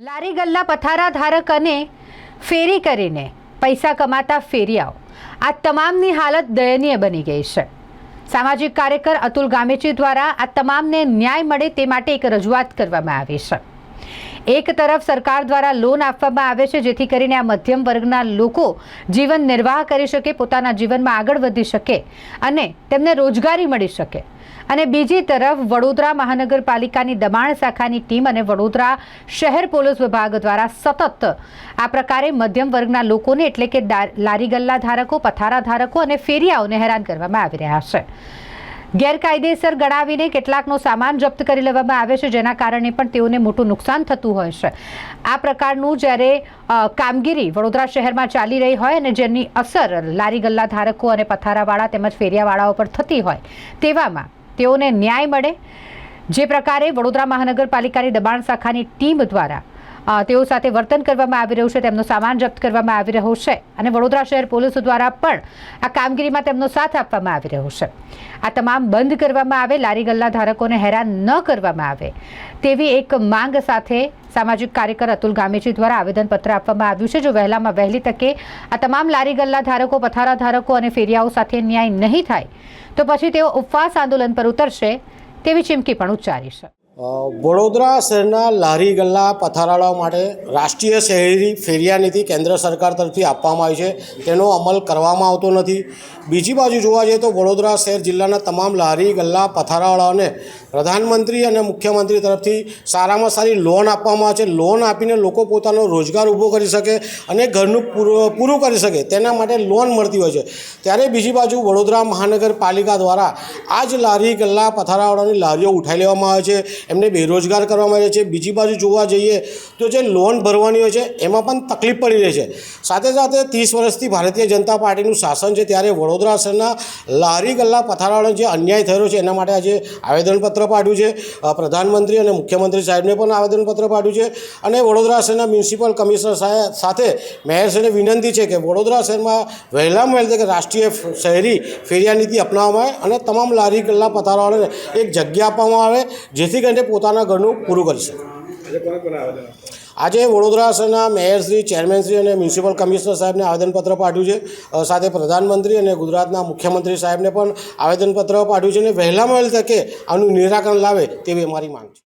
લારી ગલ્લા પથારા ધારક અને ફેરી કરીને પૈસા કમાતા ફેરિયાઓ. આ તમામની હાલત દયનીય બની ગઈ છે. સામાજિક કાર્યકર અતુલ ગામેચી દ્વારા આ તમામને ન્યાય મળે તે માટે એક રજૂઆત કરવામાં આવી છે. એક તરફ સરકાર દ્વારા લોન આપવામાં આવે છે, જેથી કરીને આ મધ્યમ વર્ગના લોકો જીવન નિર્વાહ કરી શકે, પોતાના જીવનમાં આગળ વધી શકે અને તેમને રોજગારી મળી શકે. અને બીજી તરફ વડોદરા મહાનગરપાલિકાની દબાણ શાખાની ટીમ અને વડોદરા શહેર પોલીસ વિભાગ દ્વારા સતત આ પ્રકારે મધ્યમ વર્ગના લોકોને, એટલે કે લારી ગલ્લા ધારકો, પથારા ધારકો અને ફેરિયાઓને હેરાન કરવામાં આવી રહ્યા છે. ગેરકાયદેસર ગણાવીને કેટલાકનો સામાન જપ્ત કરી લેવામાં આવે છે, જેના કારણે પણ તેઓને મોટું નુકસાન થતું હોય છે. આ પ્રકારનું જ્યારે કામગીરી વડોદરા શહેરમાં ચાલી રહી હોય અને જેની અસર લારી ગલ્લા ધારકો અને પથારાવાળા તેમજ ફેરિયાવાળાઓ પર થતી હોય, તેવામાં તેઓને ન્યાય મળે. જે પ્રકારે વડોદરા મહાનગરપાલિકાની દબાણ શાખાની ટીમ દ્વારા તેઓ સાથે વર્તન કરવામાં આવી રહ્યું છે, તેમનો સામાન જપ્ત કરવામાં આવી રહ્યો છે અને વડોદરા શહેર પોલીસ દ્વારા પણ આ કામગીરીમાં તેમનો સાથ આપવામાં આવી રહ્યો છે. આ તમામ બંધ કરવામાં આવે, લારી ગલ્લા ધારકોને હેરાન ન કરવામાં આવે તેવી એક માંગ સાથે સામાજિક કાર્યકર અતુલ ગામેજી દ્વારા આવેદનપત્ર આપવામાં આવ્યું છે, જો વહેલામાં વહેલી તકે આ તમામ લારી ગલ્લા ધારકો, પથારા ધારકો અને ફેરિયાઓ સાથે ન્યાય નહીં થાય, તો પછી તેઓ ઉપવાસ આંદોલન પર ઉતરશે તેવી ચીમકી પણ ઉચ્ચારી છે. વડોદરા શહેરના લારી ગલ્લા પથારાળાઓ માટે રાષ્ટ્રીય શહેરી ફેરિયા નીતિ કેન્દ્ર સરકાર તરફથી આપવામાં આવી છે. તેનો અમલ કરવામાં આવતો નથી. બીજી બાજુ જોવા જઈએ તો વડોદરા શહેર જિલ્લાના તમામ લારી ગલ્લા પથારાવાળાઓને પ્રધાનમંત્રી અને મુખ્યમંત્રી તરફથી સારામાં સારી લોન આપવામાં આવે છે. લોન આપીને લોકો પોતાનો રોજગાર ઊભો કરી શકે અને ઘરનું પૂરું કરી શકે તેના માટે લોન મળતી હોય છે. ત્યારે બીજી બાજુ વડોદરા મહાનગરપાલિકા દ્વારા આ જ લારી ગલ્લા પથારાવાળાની લારીઓ ઉઠાવી લેવામાં આવે છે. એમને બેરોજગાર કરવામાં આવે છે. બીજી બાજુ જોવા જઈએ તો જે લોન ભરવાની હોય છે, એમાં પણ તકલીફ પડી રહી છે. સાથે સાથે ત્રીસ વર્ષથી ભારતીય જનતા પાર્ટીનું શાસન છે, ત્યારે વડોદરા શહેરના લારી ગલ્લા પથારાવાળાને જે અન્યાય થયો છે, એના માટે આજે આવેદનપત્ર પાડ્યું છે. પ્રધાનમંત્રી અને મુખ્યમંત્રી સાહેબને પણ આવેદનપત્ર પાડ્યું છે. અને વડોદરા શહેરના મ્યુનિસિપલ કમિશનર સાથે મેયરશ્રીને વિનંતી છે કે વડોદરા શહેરમાં વહેલામાં વહેલી તકે રાષ્ટ્રીય શહેરી ફેરિયા નીતિ અપનાવવામાં આવે અને તમામ લારી ગલ્લા પથારાવાળાને એક જગ્યા આપવામાં આવે, જેથી કરીને પોતાના ઘરનું પૂરું કરી શકે. આજે વડોદરા શહેરના મેયરશ્રી ચેરમેનશ્રી અને મ્યુનિસિપલ કમિશનર સાહેબને આવેદનપત્ર પાઠવ્યું છે. સાથે પ્રધાનમંત્રી અને ગુજરાતના મુખ્યમંત્રી સાહેબને પણ આવેદનપત્ર પાઠવ્યું છે અને વહેલામાં વહેલી તકે આનું નિરાકરણ લાવે તેવી અમારી માંગ છે.